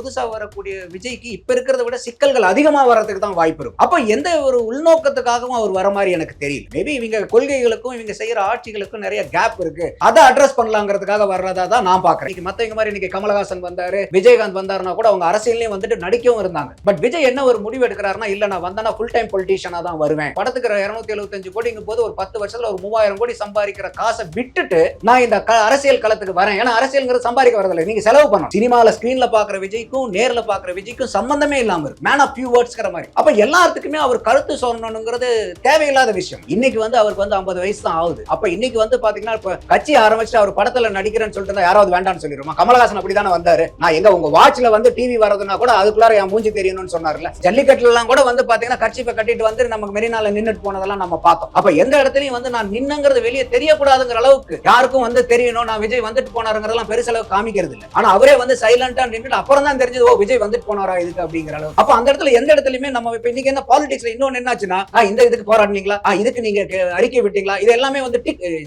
புதுசா வரக்கூடிய விஜய்க்கு இப்ப இருக்கிறத விட சிக்கல்கள் அதிகமா வர்றதுக்கு தான் வாய்ப்பு இருக்கும். அப்ப எந்த ஒரு உள்நோக்கத்துக்காகவும் அவர் வர மாதிரி எனக்கு தெரியல. மேபி இவங்க கொள்கைகளுக்கும் இவங்க செய்யற ஆட்சிகளுக்கும் நிறைய கேப் இருக்கு. அதை அட்ரஸ் பண்ணலாங்கிறதுக்காக வர்றதா தான் நான் பாக்குறேன். மத்தவங்க மாதிரி இன்னைக்கு கமலஹாசன் வந்தாரு விஜயகாந்த் வந்தாருன்னா கூட அவங்க அரசியலையும் வந்துட்டு நடிக்கவும் இருந்தாங்க. பட் விஜய் என்ன ஒரு முடிவு எடுக்கிறாருன்னா இல்ல நான் வந்தேன்னா ஃபுல் டைம் பொலிட்டீஷியனா தான் வருவேன். படத்துக்கு இருநூத்தி எழுபத்தஞ்சு கோடிங்கும் போது ஒரு பத்து வருஷத்துல ஒரு மூவாயிரம் கோடி சம்பாதிக்கிற காசை விட்டுட்டு நான் இந்த க- அரசியல் களத்துக்கு வரேன். ஏன்னா அரசியல்ங்கிறது சம்பாதிக்க வரதில்லை. நீங்க செலவு பண்ணணும். சினிமால ஸ்கிரீன்ல பாக்குற விஜய்க்கும் நேரில் பார்க்குற விஜய்க்கும் சம்பந்தமே இல்லாமல் இருக்கு. மேன் ஆஃப் ஃபியூ வேர்ட்ஸ்கிற மாதிரி. அப்ப எல்லாத்துக்குமே அவர் கருத்து சொல்லணுங்கிறது தேவையில்லாத விஷயம். இன்னைக்கு வந்து அவருக்கு வந்து 50 வயசு தான் ஆகுது. அப்ப இன்னைக்கு வந்து பாத்தீங்கன்னா இப்போ கட்சி ஆரம்பிச்சுட்டு அவர் படத்துல நடிக்கிறேன்னு சொல்லிட்டு யாராவது வேண்டாம்னு சொல்லிடுமா? கமலஹாசன் அப்படிதானே வந்தாரு. நான் எங்க உங்க வாட்ச்ல வந்து டிவி வரதுன்னா கூட அதுக்குள்ளார என் மூஞ்சி தெரியணும்னு சொன்னார்ல. ஜல்லிக்கட்டுலாம் கூட வந்து பாத்தீங்கன்னா கட்சிப்பை கட்டிட்டு வந்து நமக்கு மெரினால நின்னுட்டு போனதெல்லாம் நம்ம பார்த்தோம். அப்போ எந்த இடத்துலயும் வந்து நான் நின்னுங்கிறது வெளியே தெரியக்கூடாதுங்கிற அளவுக்கு யாருக்கும் வந்து தெரியணும் நான் விஜய் வந்துட்டு போனாருங்கிறதெல்லாம் பெருசளவு காமிக்கிறது இல்லை ஆனால் அவரே வந்து சைலண்டா நின்றுட்டு அப்புறம் தான் தெரிஞ்சது ஓ விஜய் வந்துட்டு போனாரா இதுக்கு? அப்படிங்கிற அளவு அப்ப அந்த இடத்துல எந்த இடத்துலயுமே நம்ம இப்ப இன்னைக்கு என்ன பாலிடிக்ஸ்ல இன்னொன்னு என்னாச்சுன்னா இந்த இதுக்கு போராடினீங்களா? இதுக்கு நீங்க அறிக்கை விட்டீங்களா? இது எல்லாமே வந்து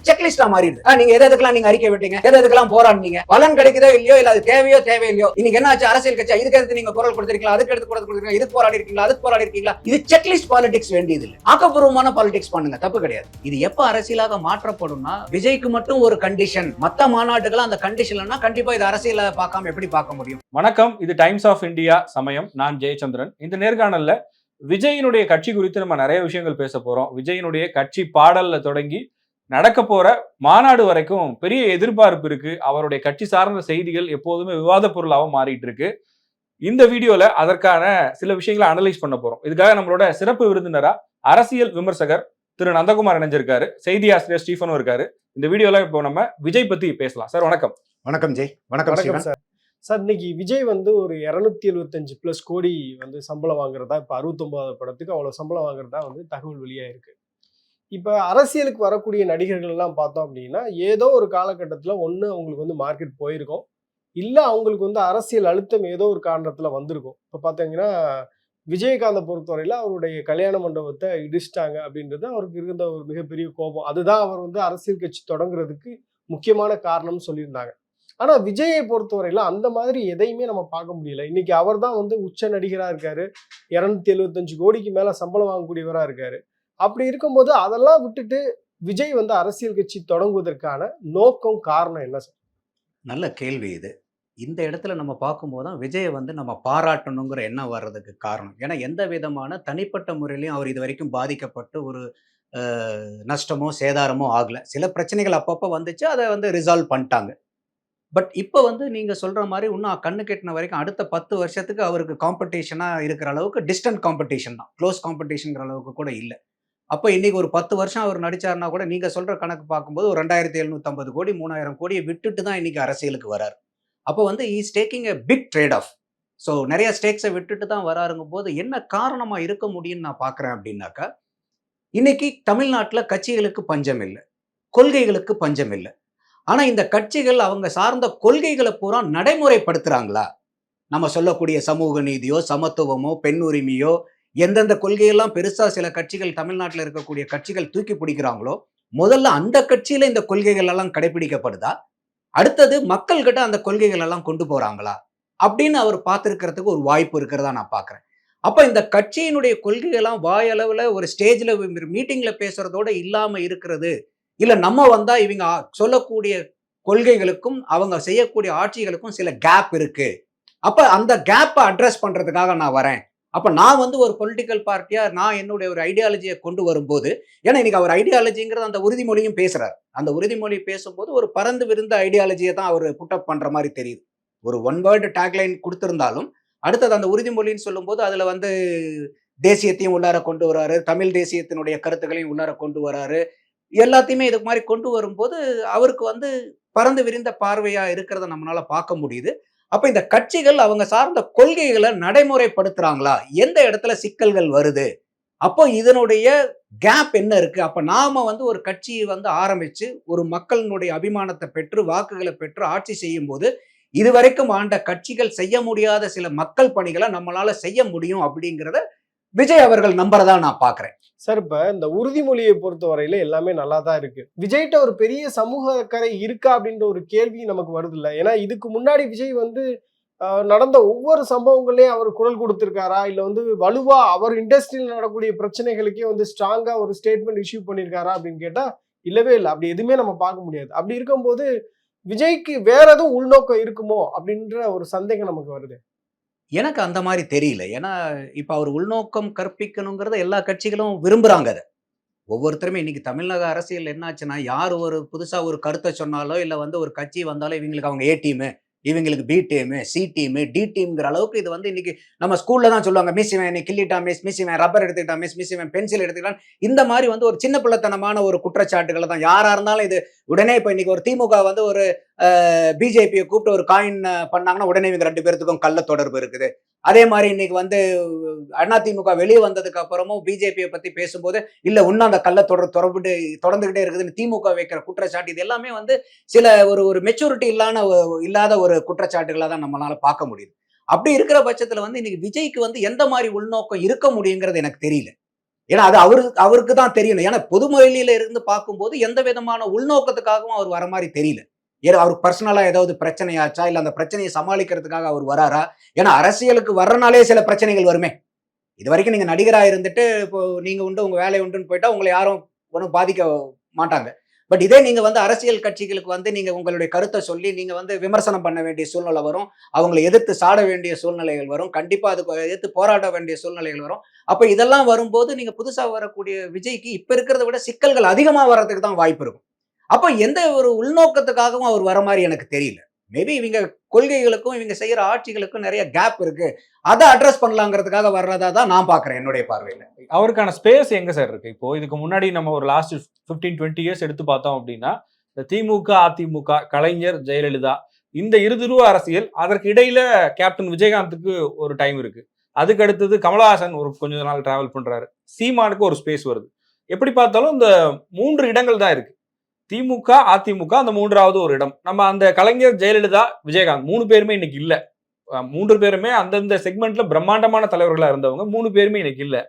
செக்லிஸ்டா மாறிடுது. நீங்க எது எதுக்கெல்லாம் நீங்க அறிக்கை விட்டீங்க? எது எதுக்கெல்லாம் போராடினீங்க? பலன் கிடைக்குதோ இல்லையோ இல்ல அது தேவையோ தேவையில்லையோ? இன்னைக்கு என்ன ஆச்சு? அரசியல் கட்சி இதுக்கு எடுத்து நீங்க குரல் கொடுத்திருக்கீங்களா? அதுக்கு எடுத்து குரல் கொடுத்திருக்கீங்க இதுக்கு போராடி இருக்கீங்களா அதுக்கு போராடி இருக்கீங்களா இது செக்லிஸ்ட் பாலிடிக்ஸ் வேண்டியது இல்லை ஆக்கப்பூர்வமான பாலிடிக்ஸ் பண்ணுங்க. தப்பு கிடையாது. இது எப்ப அரசியலாக மாற்றப்படும்னா விஜய்க்கு மட்டும் ஒரு கண்டிஷன் மத்த மாநாட்டுகள் அந்த கண்டிஷன்லன்னா கண்டிப்பா இது அரசியல பார்க்காம எப்படி பார்க்க முடியும்? வணக்கம். இது டைம்ஸ் ஆஃப் இந்தியா சமயம். நான் ஜெயச்சந்திரன். இந்த நேர்காணல்ல விஜயினுடைய கட்சி குறித்து நம்ம நிறைய விஷயங்கள் பேச போறோம். விஜயினுடைய கட்சி பாடல்ல தொடங்கி நடக்க போற மாநாடு வரைக்கும் பெரிய எதிர்பார்ப்பு இருக்கு. அவருடைய கட்சி சார்ந்த செய்திகள் எப்போதுமே விவாத பொருளாகவும் மாறிட்டு இருக்கு. இந்த வீடியோல அதற்கான சில விஷயங்களை அனலைஸ் பண்ண போறோம். இதுக்காக நம்மளோட சிறப்பு விருந்தினரா அரசியல் விமர்சகர் திரு நந்தகுமார் இணைஞ்சிருக்காரு. செய்தி ஆசிரியர் ஸ்டீஃபனும் இருக்காரு. இந்த வீடியோல இப்போ நம்ம விஜய் பத்தி பேசலாம். சார் வணக்கம். வணக்கம் ஜெய். வணக்கம் வணக்கம் சார். சார் இன்னைக்கு விஜய் வந்து ஒரு இரநூத்தி எழுபத்தஞ்சு பிளஸ் கோடி வந்து சம்பளம் வாங்குறதா இப்போ அறுபத்தொன்பதாவது படத்துக்கு அவ்வளோ சம்பளம் வாங்குறதா வந்து தகவல் வெளியாயிருக்கு. இப்போ அரசியலுக்கு வரக்கூடிய நடிகர்கள்லாம் பார்த்தோம் அப்படின்னா ஏதோ ஒரு காலகட்டத்தில் ஒன்று அவங்களுக்கு வந்து மார்க்கெட் போயிருக்கும். இல்லை அவங்களுக்கு வந்து அரசியல் அழுத்தம் ஏதோ ஒரு காரணத்தில் வந்திருக்கும். இப்போ பார்த்தீங்கன்னா விஜயகாந்தை பொறுத்தவரையில் அவருடைய கல்யாண மண்டபத்தை இடிச்சிட்டாங்க அப்படின்றது அவருக்கு இருந்த ஒரு மிகப்பெரிய கோபம். அதுதான் அவர் வந்து அரசியல் கட்சி தொடங்குறதுக்கு முக்கியமான காரணம்னு சொல்லியிருந்தாங்க. ஆனா விஜயை பொறுத்தவரையில அந்த மாதிரி எதையுமே நம்ம பார்க்க முடியல. இன்னைக்கு அவர் தான் வந்து உச்ச நடிகரா இருக்காரு. இரநூத்தி எழுபத்தஞ்சு கோடிக்கு மேல சம்பளம் வாங்கக்கூடியவரா இருக்காரு. அப்படி இருக்கும்போது அதெல்லாம் விட்டுட்டு விஜய் வந்து அரசியல் கட்சி தொடங்குவதற்கான நோக்கம் காரணம் என்ன சார்? நல்ல கேள்வி இது. இந்த இடத்துல நம்ம பார்க்கும்போது தான் விஜயை வந்து நம்ம பாராட்டணுங்கிற எண்ணம் வர்றதுக்கு காரணம். ஏன்னா எந்த விதமான தனிப்பட்ட முறையிலையும் அவர் இது வரைக்கும் பாதிக்கப்பட்டு ஒரு நஷ்டமோ சேதாரமோ ஆகலை. சில பிரச்சனைகள் அப்பப்போ வந்துச்சு. அதை வந்து ரிசால்வ் பண்ணிட்டாங்க. பட் இப்போ வந்து நீங்கள் சொல்கிற மாதிரி இன்னும் கண்ணு கெட்டின வரைக்கும் அடுத்த பத்து வருஷத்துக்கு அவருக்கு காம்படிஷனாக இருக்கிற அளவுக்கு டிஸ்டன்ட் காம்படிஷன் தான். க்ளோஸ் காம்படிஷனுங்கிற அளவுக்கு கூட இல்லை. அப்போ இன்றைக்கி ஒரு பத்து வருஷம் அவர் நடிச்சாருன்னா கூட நீங்கள் சொல்கிற கணக்கு பார்க்கும்போது ஒரு ரெண்டாயிரத்தி எழுநூற்றம்பது கோடி மூணாயிரம் கோடியை விட்டுட்டு தான் இன்றைக்கி அரசியலுக்கு வரார். அப்போ வந்து is taking a big trade off so நிறைய ஸ்டேக்ஸை விட்டுட்டு தான் வராருங்கும் போது என்ன காரணமாக இருக்க முடியும்னு நான் பார்க்குறேன் அப்படின்னாக்கா இன்னைக்கு தமிழ்நாட்டில் கட்சிகளுக்கு பஞ்சம் இல்லை. கொள்கைகளுக்கு பஞ்சம் இல்லை. ஆனால் இந்த கட்சிகள் அவங்க சார்ந்த கொள்கைகளை பூரா நடைமுறைப்படுத்துகிறாங்களா நம்ம சொல்லக்கூடிய சமூக நீதியோ சமத்துவமோ பெண் உரிமையோ எந்தெந்த கொள்கையெல்லாம் பெருசாக சில கட்சிகள் தமிழ்நாட்டில் இருக்கக்கூடிய கட்சிகள் தூக்கி பிடிக்கிறாங்களோ முதல்ல அந்த கட்சியில் இந்த கொள்கைகள் எல்லாம் கடைபிடிக்கப்படுதா? அடுத்தது மக்கள்கிட்ட அந்த கொள்கைகள் எல்லாம் கொண்டு போகிறாங்களா அப்படின்னு அவர் பார்த்துருக்கிறதுக்கு ஒரு வாய்ப்பு இருக்கிறதா நான் பார்க்குறேன். அப்போ இந்த கட்சியினுடைய கொள்கைகள்லாம் வாயளவில் ஒரு ஸ்டேஜில் மீட்டிங்கில் பேசுகிறதோட இல்லாமல் இருக்கிறது இல்லை நம்ம வந்தால் இவங்க சொல்லக்கூடிய கொள்கைகளுக்கும் அவங்க செய்யக்கூடிய ஆட்சிகளுக்கும் சில கேப் இருக்கு. அப்போ அந்த கேப்பை அட்ரஸ் பண்ணுறதுக்காக நான் வரேன். அப்போ நான் வந்து ஒரு பொலிட்டிக்கல் பார்ட்டியாக நான் என்னுடைய ஒரு ஐடியாலஜியை கொண்டு வரும்போது ஏன்னா இன்னைக்கு அவர் ஐடியாலஜிங்கிறது அந்த உறுதிமொழியும் பேசுகிறார் அந்த உறுதிமொழி பேசும்போது ஒரு பறந்து விருந்த ஐடியாலஜியை தான் அவர் புட்டப் பண்ணுற மாதிரி தெரியுது. ஒரு ஒன் வேர்டு டேக்லைன் கொடுத்துருந்தாலும் அடுத்தது அந்த உறுதிமொழின்னு சொல்லும்போது அதில் வந்து தேசியத்தையும் உள்ளார கொண்டு வராரு தமிழ் தேசியத்தினுடைய கருத்துக்களையும் உள்ளார கொண்டு வராரு எல்லாத்தையுமே இதுக்கு மாதிரி கொண்டு வரும்போது அவருக்கு வந்து பறந்து விரிந்த பார்வையாக இருக்கிறத நம்மளால பார்க்க முடியுது. அப்போ இந்த கட்சிகள் அவங்க சார்ந்த கொள்கைகளை நடைமுறைப்படுத்துகிறாங்களா எந்த இடத்துல சிக்கல்கள் வருது? அப்போ இதனுடைய கேப் என்ன இருக்கு? அப்போ நாம வந்து ஒரு கட்சியை வந்து ஆரம்பிச்சு ஒரு மக்களினுடைய அபிமானத்தை பெற்று வாக்குகளை பெற்று ஆட்சி செய்யும் போது இதுவரைக்கும் ஆண்ட கட்சிகள் செய்ய முடியாத சில மக்கள் பணிகளை நம்மளால செய்ய முடியும் அப்படிங்கிறத விஜய் அவர்கள் நம்புறதா நான் பார்க்குறேன். சார் இப்போ இந்த உறுதிமொழியை பொறுத்த வரையில எல்லாமே நல்லா தான் இருக்கு. விஜய்கிட்ட ஒரு பெரிய சமூக அக்கறை இருக்கா அப்படின்ற ஒரு கேள்வி நமக்கு வருது இல்லை ஏன்னா இதுக்கு முன்னாடி விஜய் வந்து நடந்த ஒவ்வொரு சம்பவங்களையும் அவர் குரல் கொடுத்துருக்காரா? இல்லை வந்து வலுவா அவர் இண்டஸ்ட்ரியில் நடக்கக்கூடிய பிரச்சனைகளுக்கே வந்து ஸ்ட்ராங்கா ஒரு ஸ்டேட்மெண்ட் இஷ்யூ பண்ணியிருக்காரா அப்படின்னு கேட்டால் இல்லவே இல்லை. அப்படி எதுவுமே நம்ம பார்க்க முடியாது. அப்படி இருக்கும்போது விஜய்க்கு வேற எதுவும் உள்நோக்கம் இருக்குமோ அப்படின்ற ஒரு சந்தேகம் நமக்கு வருது. எனக்கு அந்த மாதிரி தெரியல. ஏன்னா இப்போ அவர் உள்நோக்கம் கற்பிக்கணுங்கிறத எல்லா கட்சிகளும் விரும்புகிறாங்க அதை. ஒவ்வொருத்தருமே இன்னைக்கு தமிழக அரசியல் என்னாச்சுன்னா யார் ஒரு புதுசாக ஒரு கருத்தை சொன்னாலோ இல்லை வந்து ஒரு கட்சி வந்தாலோ இவங்களுக்கு அவங்க ஏ டீமு இவங்களுக்கு B team C team D டீம்ங்கிற அளவுக்கு இது வந்து இன்னைக்கு நம்ம ஸ்கூல்ல தான் சொல்லுவாங்க மிஸ் இவன் என்னை கிள்ளிட்டான் மிஸ் மிஸ் இவன் ரப்பர் எடுத்துக்கிட்டான் மிஸ் மிஸ் இவன் பென்சில் எடுத்துக்கிட்டான். இந்த மாதிரி வந்து ஒரு சின்ன பிள்ளைத்தனமான ஒரு குற்றச்சாட்டுகளை தான் யாரா இருந்தாலும் இது உடனே இப்போ இன்னைக்கு ஒரு திமுக வந்து ஒரு பிஜேபியை கூப்பிட்டு ஒரு காயின் பண்ணாங்கன்னா உடனே இவங்க ரெண்டு பேர்த்துக்கும் கள்ள தொடர்பு இருக்குது. அதே மாதிரி இன்னைக்கு வந்து அதிமுக வெளியே வந்ததுக்கு அப்புறமும் பிஜேபியை பத்தி பேசும்போது இல்ல இன்னும் அந்த கள்ள தொடர் தொடர்பு தொடர்ந்துகிட்டே இருக்குதுன்னு திமுக வைக்கிற குற்றச்சாட்டு இது எல்லாமே வந்து சில ஒரு ஒரு மெச்சூரிட்டி இல்லாத இல்லாத ஒரு குற்றச்சாட்டுகளாக தான் நம்மளால பார்க்க முடியுது. அப்படி இருக்கிற பட்சத்துல வந்து இன்னைக்கு விஜய்க்கு வந்து எந்த மாதிரி உள்நோக்கம் இருக்க முடியுங்கிறது எனக்கு தெரியல. ஏன்னா அது அவரு அவருக்கு தான் தெரியணும். ஏன்னா பொதுமொழியில இருந்து பார்க்கும்போது எந்த விதமான உள்நோக்கத்துக்காகவும் அவர் வர மாதிரி தெரியல. ஏன்னா அவருக்கு பர்சனலாக ஏதாவது பிரச்சனையாச்சா? இல்லை அந்த பிரச்சனையை சமாளிக்கிறதுக்காக அவர் வராரா? ஏன்னா அரசியலுக்கு வர்றனாலே சில பிரச்சனைகள் வருமே. இது வரைக்கும் நீங்கள் நடிகராக இருந்துட்டு இப்போ நீங்கள் உண்டு உங்கள் வேலை உண்டுன்னு போயிட்டா உங்களை யாரும் ஒன்றும் பாதிக்க மாட்டாங்க. பட் இதே நீங்கள் வந்து அரசியல் கட்சிகளுக்கு வந்து நீங்கள் உங்களுடைய கருத்தை சொல்லி நீங்கள் வந்து விமர்சனம் பண்ண வேண்டிய சூழ்நிலை வரும். அவங்களை எதிர்த்து சாட வேண்டிய சூழ்நிலைகள் வரும். கண்டிப்பாக அதுக்கு எதிர்த்து போராட வேண்டிய சூழ்நிலைகள் வரும். அப்போ இதெல்லாம் வரும்போது நீங்கள் புதுசாக வரக்கூடிய விஜய்க்கு இப்போ இருக்கிறத விட சிக்கல்கள் அதிகமாக வர்றதுக்கு தான் வாய்ப்பு இருக்கும். அப்போ எந்த ஒரு உள்நோக்கத்துக்காகவும் அவர் வர மாதிரி எனக்கு தெரியல. மேபி இவங்க கொள்கைகளுக்கும் இவங்க செய்கிற ஆட்சிகளுக்கும் நிறைய கேப் இருக்கு. அதை அட்ரஸ் பண்ணலாங்கிறதுக்காக வர்றதா தான் நான் பார்க்குறேன் என்னுடைய பார்வையில். அவருக்கான ஸ்பேஸ் எங்கே சார் இருக்கு? இப்போ இதுக்கு முன்னாடி நம்ம ஒரு லாஸ்ட் 15 டுவெண்ட்டி இயர்ஸ் எடுத்து பார்த்தோம் அப்படின்னா இந்த திமுக அதிமுக கலைஞர் ஜெயலலிதா இந்த இருதுருவ அரசியல் அதற்கு இடையில கேப்டன் விஜயகாந்துக்கு ஒரு டைம் இருக்கு. அதுக்கு அடுத்தது கமலஹாசன் ஒரு கொஞ்ச நாள் டிராவல் பண்றாரு. சீமானுக்கு ஒரு ஸ்பேஸ் வருது. எப்படி பார்த்தாலும் இந்த மூன்று இடங்கள் தான் இருக்கு. திமுக அதிமுக அந்த மூன்றாவது ஒரு இடம். நம்ம அந்த கலைஞர் ஜெயலலிதா விஜயகாந்த் மூணு பேருமே இன்னைக்கு இல்லை. மூன்று பேருமே அந்தந்த செக்மெண்ட்ல பிரம்மாண்டமான தலைவர்களா இருந்தவங்க மூணு பேருமே இன்னைக்கு இல்லை.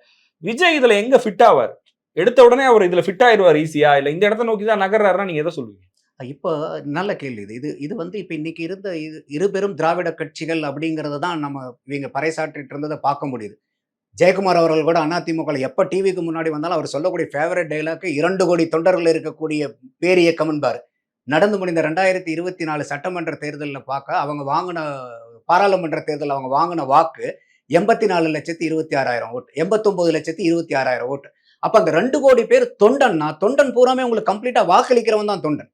விஜய் இதுல எங்க ஃபிட் ஆவார்? எடுத்த உடனே அவர் இதுல ஃபிட் ஆயிடுவார் ஈஸியா இல்ல இந்த இடத்த நோக்கி தான் நகர்றாருன்னா நீங்க எதை சொல்லுவீங்க? இப்போ நல்ல கேள்வி இது. இது இது வந்து இப்போ இன்னைக்கு இருந்த இது இருபெரும் திராவிட கட்சிகள் அப்படிங்கிறத தான் நம்ம இவங்க பறைசாற்றிட்டு இருந்ததை பார்க்க முடியுது. ஜெயக்குமார் அவர்கள் கூட அதிமுக எப்போ டிவிக்கு முன்னாடி வந்தாலும் அவர் சொல்லக்கூடிய ஃபேவரட் டைலாக்கு இரண்டு கோடி தொண்டர்கள் இருக்கக்கூடிய பேரியக்கம் என்பார் நடந்து முடிந்த ரெண்டாயிரத்தி இருபத்தி நாலு சட்டமன்ற தேர்தலில் பார்க்க அவங்க வாங்கின பாராளுமன்ற தேர்தல் அவங்க வாங்கின வாக்கு எண்பத்தி நாலு லட்சத்தி இருபத்தி ஆறாயிரம் ஓட்டு எண்பத்தொம்பது லட்சத்தி இருபத்தி ஆறாயிரம் ஓட்டு. அப்போ அந்த ரெண்டு கோடி பேர் தொண்டன்னா தொண்டன் பூராமே உங்களுக்கு கம்ப்ளீட்டாக வாக்களிக்கிறவன் தான் தொண்டன்.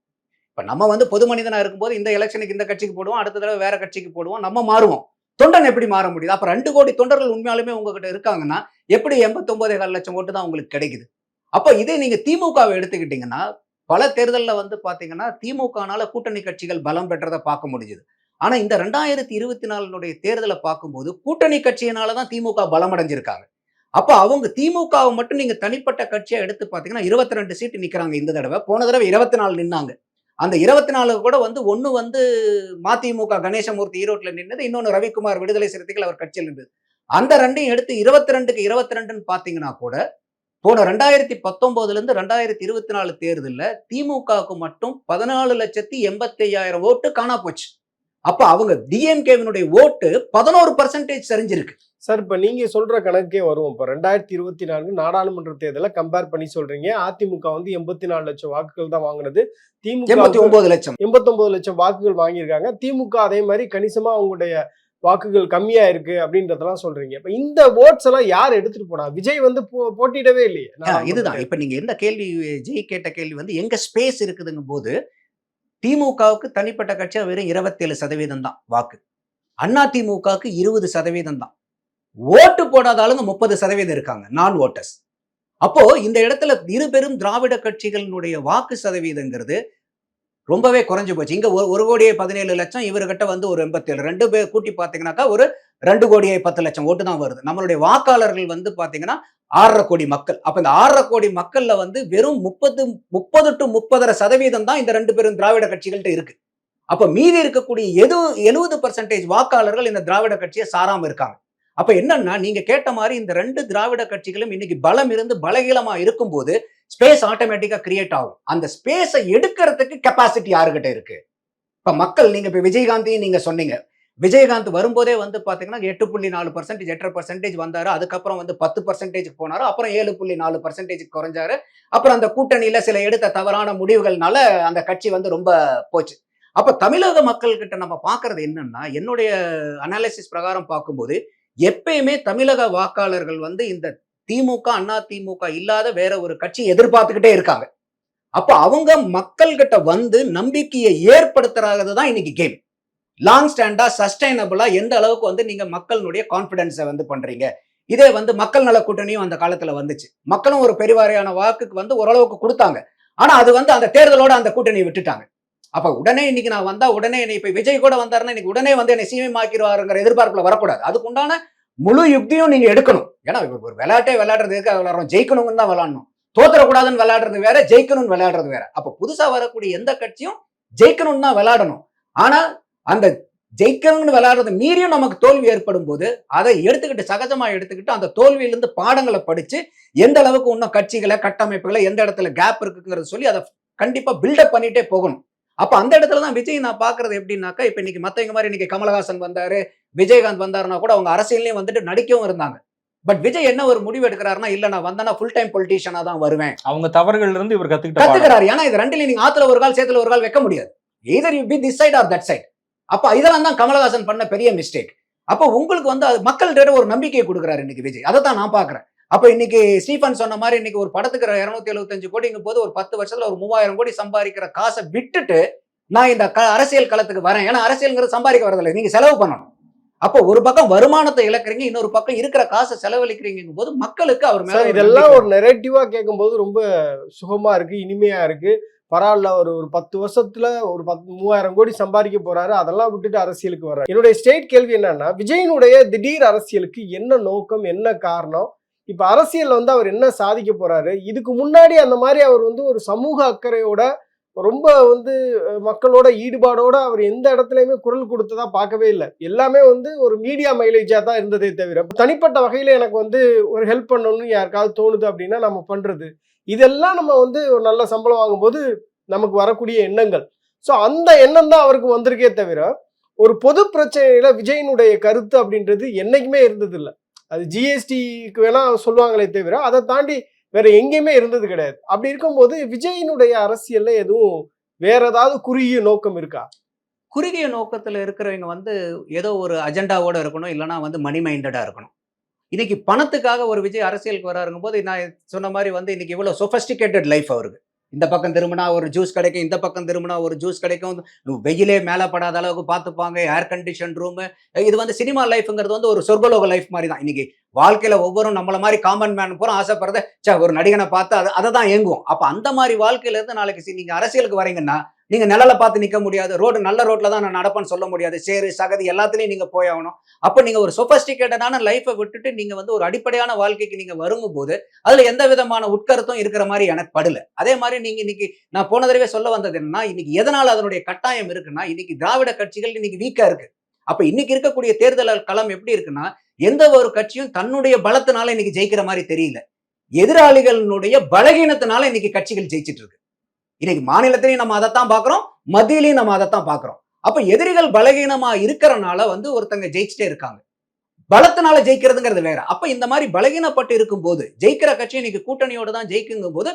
இப்போ நம்ம வந்து பொது மனிதனாக இருக்கும்போது இந்த எலெக்ஷனுக்கு இந்த கட்சிக்கு போடுவோம் அடுத்த தடவை வேற கட்சிக்கு போடுவோம் நம்ம மாறுவோம். தொண்டன் எப்படி மாற முடியுது? அப்ப ரெண்டு கோடி தொண்டர்கள் உண்மையாலுமே உங்ககிட்ட இருக்காங்கன்னா எப்படி எண்பத்தொன்பதே கால் லட்சம் ஓட்டு தான் உங்களுக்கு கிடைக்குது? அப்ப இதே நீங்க திமுகவை எடுத்துக்கிட்டீங்கன்னா பல தேர்தலில் வந்து பாத்தீங்கன்னா திமுகனால கூட்டணி கட்சிகள் பலம் பெற்றதை பார்க்க முடிஞ்சுது. ஆனா இந்த ரெண்டாயிரத்தி இருபத்தி நாலுடைய தேர்தலை பார்க்கும்போது கூட்டணி கட்சியினால தான் திமுக பலம் அடைஞ்சிருக்காங்க அப்ப அவங்க திமுகவை மட்டும் நீங்க தனிப்பட்ட கட்சியா எடுத்து பாத்தீங்கன்னா இருபத்தி ரெண்டு சீட்டு நிக்கிறாங்க இந்த தடவை. போன தடவை இருபத்தி நாலு நின்னாங்க. அந்த இருபத்தி நாலு கூட வந்து ஒன்று வந்து மதிமுக கணேசமூர்த்தி ஈரோட்ல நின்றது இன்னொன்னு ரவிக்குமார் விடுதலை சிறுத்தைகள் அவர் கட்சியில் நின்றது அந்த ரெண்டையும் எடுத்து இருபத்தி ரெண்டுக்கு இருபத்தி ரெண்டுன்னு பார்த்தீங்கன்னா கூட போன ரெண்டாயிரத்தி பத்தொம்போதுலேருந்து ரெண்டாயிரத்தி இருபத்தி நாலு தேர்தலில் திமுகவுக்கு மட்டும் பதினாலு லட்சத்தி எண்பத்தி ஐயாயிரம் ஓட்டு காணா போச்சு. அப்ப அவங்க டிஎம்கேவினுடைய ஓட்டு பதினோரு பர்சன்டேஜ் சரிஞ்சிருக்கு. சார் இப்ப நீங்க சொல்ற கணக்கே வரும். இப்ப ரெண்டாயிரத்தி இருபத்தி நான்கு நாடாளுமன்ற தேர்தலை கம்பேர் பண்ணி சொல்றீங்க. அதிமுக வந்து எண்பத்தி நாலு லட்சம் வாக்குகள் தான் வாங்கினது. எண்பத்தி திமுக ஒன்பது லட்சம். எண்பத்தொன்பது லட்சம் வாக்குகள் வாங்கியிருக்காங்க. திமுக அதே மாதிரி கணிசமா அவங்களுடைய வாக்குகள் கம்மியா இருக்கு அப்படின்றதெல்லாம் சொல்றீங்க. இப்ப இந்த ஓட்ஸ் எல்லாம் யார் எடுத்துட்டு போனா? விஜய் வந்து போ- போட்டியிடவே இல்லையே. இதுதான். இப்ப நீங்க எந்த கேள்வி ஜெய் கேட்ட கேள்வி வந்து எங்க ஸ்பேஸ் இருக்குதுங்கும் போது திமுகவுக்கு தனிப்பட்ட கட்சியா வெறும் இருபத்தேழு சதவீதம் தான் வாக்கு. அண்ணா திமுகவுக்கு இருபது சதவீதம் தான். ஓட்டு போடாத ஆளுங்க முப்பது சதவீதம் இருக்காங்க நான் ஓட்டர்ஸ் அப்போ இந்த இடத்துல இரு பெரும் திராவிட கட்சிகளினுடைய வாக்கு சதவீதங்கிறது ரொம்பவே குறைஞ்சு போச்சு. இங்க ஒரு- கோடியே பதினேழு லட்சம் இவர்கிட்ட வந்து ஒரு எண்பத்தேழு. ரெண்டு பேர் கூட்டி பாத்தீங்கன்னாக்கா ஒரு ரெண்டு கோடியே பத்து லட்சம் ஓட்டு தான் வருது. நம்மளுடைய வாக்காளர்கள் வந்து பாத்தீங்கன்னா ஆறரை கோடி மக்கள். அப்ப இந்த ஆறரை கோடி மக்கள்ல வந்து வெறும் முப்பது முப்பது டு முப்பதரை சதவீதம் தான் இந்த ரெண்டு பேரும் திராவிட கட்சிகள்கிட்ட இருக்கு. அப்ப மீதி இருக்கக்கூடிய எது எழுபது பர்சன்டேஜ் வாக்காளர்கள் இந்த திராவிட கட்சியை சாராம இருக்காங்க. அப்ப என்னன்னா நீங்க கேட்ட மாதிரி இந்த ரெண்டு திராவிட கட்சிகளும் இன்னைக்கு பலம் இருந்து பலகீனமா இருக்கும்போது ஸ்பேஸ் ஆட்டோமேட்டிக்கா கிரியேட் ஆகும். அந்த ஸ்பேஸை எடுக்கிறதுக்கு கெப்பாசிட்டி யாருக்கிட்ட இருக்கு? இப்ப மக்கள் நீங்க இப்ப விஜயகாந்தையும் நீங்க சொன்னீங்க. விஜயகாந்த் வரும்போதே வந்து பார்த்தீங்கன்னா எட்டு புள்ளி நாலு பர்சன்டேஜ் எட்டரை பர்சன்டேஜ் வந்தார். அதுக்கப்புறம் வந்து பத்து பர்சன்டேஜ் போனார். அப்புறம் ஏழு புள்ளி நாலு பர்சன்டேஜ் குறைஞ்சாரு. அப்புறம் அந்த கூட்டணியில் சில எடுத்த தவறான முடிவுகள்னால அந்த கட்சி வந்து ரொம்ப போச்சு. அப்போ தமிழக மக்கள்கிட்ட நம்ம பார்க்கறது என்னன்னா என்னுடைய அனாலிசிஸ் பிரகாரம் பார்க்கும்போது எப்பயுமே தமிழக வாக்காளர்கள் வந்து இந்த திமுக அண்ணா திமுக இல்லாத வேற ஒரு கட்சி எதிர்பார்த்துக்கிட்டே இருக்காங்க. அப்ப அவங்க மக்கள்கிட்ட வந்து நம்பிக்கையை ஏற்படுத்துறது தான் இன்னைக்கு கேம் லாங் ஸ்டாண்டா சஸ்டைனபிளா எந்த அளவுக்கு வந்து நீங்க மக்களுடைய கான்பிடன்ஸை வந்து பண்றீங்க? இதே வந்து மக்கள் நல கூட்டணியும் அந்த காலத்துல வந்துச்சு. மக்களும் ஒரு பெருவாரியான வாக்குக்கு வந்து ஓரளவுக்கு கொடுத்தாங்க. ஆனா அது வந்து அந்த தேர்தலோட அந்த கூட்டணியை விட்டுட்டாங்க. அப்ப உடனே இன்னைக்கு நான் வந்தா உடனே என்னை இப்ப விஜய் கூட வந்தாருன்னா இன்னைக்கு உடனே வந்து என்னை சீமைமாக்கிடுவாருங்கிற எதிர்பார்ப்புல வரக்கூடாது. அதுக்குண்டான முழு யுக்தியும் நீங்க எடுக்கணும். ஏன்னா ஒரு விளையாட்டே விளையாடுறதுக்கு விளையாடுறோம். ஜெயிக்கணும்னு தான் விளையாடணும். தோத்தரக்கூடாதுன்னு விளையாடுறது வேற ஜெயிக்கணும்னு விளையாடுறது வேற. அப்ப புதுசா வரக்கூடிய எந்த கட்சியும் ஜெயிக்கணும்னு தான் விளையாடணும். ஆனா அந்த ஜெயிக்கணும்னு விளையாடுறது மீறியும் நமக்கு தோல்வி ஏற்படும் போது அதை எடுத்துக்கிட்டு சகஜமா எடுத்துக்கிட்டு அந்த தோல்வியிலிருந்து பாடங்களை படிச்சு எந்த அளவுக்கு இன்னும் கட்சிகளை கட்டமைப்புகளை எந்த இடத்துல கேப் இருக்குங்கிறத சொல்லி அதை கண்டிப்பா பில்டப் பண்ணிட்டே போகணும். அப்ப அந்த இடத்துல தான் விஜய் நான் பாக்குறது எப்படின்னாக்கா இப்ப இன்னைக்கு மத்தவங்க மாதிரி இன்னைக்கு கமலஹாசன் வந்தாரு விஜயகாந்த் வந்தாருன்னா கூட அவங்க அரசியலையும் வந்துட்டு நடிக்கவும் இருந்தாங்க. பட் விஜய் என்ன ஒரு முடிவு எடுக்கிறாருன்னா இல்ல நான் வந்தேன்னா ஃபுல் டைம் பொலிட்டீஷியனா தான் வருவேன். அவங்க தவறுகள்ல இருந்து இவர் கத்துக்கிட்ட. கத்துக்கிறாரு. ஏன்னா இது ரெண்டுல நீங்க ஆத்துல ஒரு கால் சேத்துல ஒரு கால் வைக்க முடியாது. Either you be this side or that side அப்ப இதெல்லாம் தான் கமலஹாசன் பண்ண பெரிய மிஸ்டேக் அப்போ உங்களுக்கு வந்து அது மக்கள்கிட்ட ஒரு நம்பிக்கையை கொடுக்குறாரு இன்னைக்கு விஜய். அதை தான் நான் பாக்குறேன் அப்ப இன்னைக்கு ஸ்டீஃபன் சொன்ன மாதிரி இன்னைக்கு ஒரு படத்துக்கு இருநூத்தி எழுபத்தஞ்சு கோடிங்கும் போது ஒரு பத்து வருஷத்துல ஒரு மூவாயிரம் கோடி சம்பாதிக்கிற காசை விட்டுட்டு நான் இந்த க- அரசியல் களத்துக்கு வரேன். ஏன்னா அரசியல்ங்கிறது சம்பாதிக்க வரதில்லை. நீங்க செலவு பண்ணணும். அப்போ ஒரு பக்கம் வருமானத்தை இழக்கிறீங்க இன்னொரு பக்கம் இருக்கிற காசை செலவழிக்கிறீங்க போது மக்களுக்கு அவர் மேல இதெல்லாம் ஒரு நெரேட்டிவா கேட்கும்போது ரொம்ப சுகமா இருக்கு இனிமையா இருக்கு. பரவாயில்ல ஒரு ஒரு பத்து வருஷத்துல ஒரு பத்து மூவாயிரம் கோடி சம்பாதிக்க போறாரு. அதெல்லாம் விட்டுட்டு அரசியலுக்கு வர்றாரு. என்னுடைய ஸ்டேட் கேள்வி என்னன்னா விஜயனுடைய திடீர் அரசியலுக்கு என்ன நோக்கம் என்ன காரணம்? இப்ப அரசியல் வந்து அவர் என்ன சாதிக்க போறாரு? இதுக்கு முன்னாடி அந்த மாதிரி அவர் வந்து ஒரு சமூக அக்கறையோட ரொம்ப வந்து மக்களோட ஈடுபாடோட அவர் எந்த இடத்துலயுமே குரல் கொடுத்ததா பார்க்கவே இல்லை. எல்லாமே வந்து ஒரு மீடியா மைலேஜா தான் இருந்ததே தவிர தனிப்பட்ட வகையில எனக்கு வந்து ஒரு ஹெல்ப் பண்ணணும்னு யாருக்காவது தோணுது அப்படின்னா நம்ம பண்றது. இதெல்லாம் நம்ம வந்து ஒரு நல்ல சம்பளம் வாங்கும்போது நமக்கு வரக்கூடிய எண்ணங்கள். ஸோ அந்த எண்ணம் தான் அவருக்கு வந்திருக்கே தவிர ஒரு பொது பிரச்சனையில விஜயனுடைய கருத்து அப்படின்றது என்னைக்குமே இருந்தது இல்லை அது ஜிஎஸ்டிக்கு வேணா சொல்லுவாங்களே தவிர அதை தாண்டி வேற எங்கேயுமே இருந்தது கிடையாது. அப்படி இருக்கும்போது விஜயினுடைய அரசியல்ல எதுவும் வேற ஏதாவது குறுகிய நோக்கம் இருக்கா? குறுகிய நோக்கத்துல இருக்கிறவங்க வந்து ஏதோ ஒரு அஜெண்டாவோட இருக்கணும் இல்லைன்னா வந்து மணி மைண்டடா இருக்கணும். இன்னைக்கு பணத்துக்காக ஒரு விஜய் அரசியலுக்கு வராருங்கும் போது நான் சொன்ன மாதிரி வந்து இன்னைக்கு இவ்வளோ சொஃபஸ்டிகேட்டட் லைஃப் அவருக்கு. இந்த பக்கம் திரும்பினா ஒரு ஜூஸ் கிடைக்கும் இந்த பக்கம் திரும்பினா ஒரு ஜூஸ் கிடைக்கும். வெயிலே மேலே படாத அளவுக்கு பார்த்துப்பாங்க ஏர் கண்டிஷன் ரூமு இது வந்து சினிமா லைஃப்ங்கிறது வந்து ஒரு சொர்க்கலோக லைஃப் மாதிரி தான் இன்னைக்கு வாழ்க்கையில் ஒவ்வொரு நம்மள மாதிரி காமன் மேன் பூரா ஆசைப்படுறத சே ஒரு நடிகனை பார்த்து அதை அதை தான் ஏங்குவோம். அப்போ அந்த மாதிரி வாழ்க்கையிலேருந்து நாளைக்கு நீங்கள் அரசியலுக்கு வரீங்கன்னா நீங்க நிழலை பார்த்து நிக்க முடியாது. ரோடு நல்ல ரோட்ல தான் நான் நடப்பேன்னு சொல்ல முடியாது. சேரு சகதி எல்லாத்துலயும் நீங்க போய் ஆகணும். அப்ப நீங்க ஒரு சொபஸ்டிகேட்டடான லைஃபை விட்டுட்டு நீங்க வந்து ஒரு அடிப்படையான வாழ்க்கைக்கு நீங்க வரும்போது அதுல எந்த விதமான உட்கருத்தும் இருக்கிற மாதிரி எனக்கு படல. அதே மாதிரி நீங்க இன்னைக்கு நான் போன தடவை சொல்ல வந்தது என்னன்னா இன்னைக்கு எதனால அதனுடைய கட்டாயம் இருக்குன்னா இன்னைக்கு திராவிட கட்சிகள் இன்னைக்கு வீக்கா இருக்கு. அப்ப இன்னைக்கு இருக்கக்கூடிய தேர்தல் களம் எப்படி இருக்குன்னா எந்த ஒரு கட்சியும் தன்னுடைய பலத்தினால இன்னைக்கு ஜெயிக்கிற மாதிரி தெரியல. எதிராளிகளினுடைய பலகீனத்தினால இன்னைக்கு கட்சிகள் ஜெயிச்சிட்டு இருக்கு. இன்னைக்கு மாநிலத்திலையும் நம்ம அதைத்தான் பாக்குறோம் மத்தியிலையும் நம்ம அதைத்தான் பாக்குறோம் அப்போ எதிரிகள் பலகீனமா இருக்கிறனால வந்து ஒருத்தங்க ஜெயிச்சுட்டே இருக்காங்க. பலத்தினால ஜெயிக்கிறதுங்கிறது வேற. அப்ப இந்த மாதிரி பலகீனப்பட்டு இருக்கும் போது ஜெயிக்கிற கட்சி இன்னைக்கு கூட்டணியோட தான் ஜெயிக்குங்கும் போது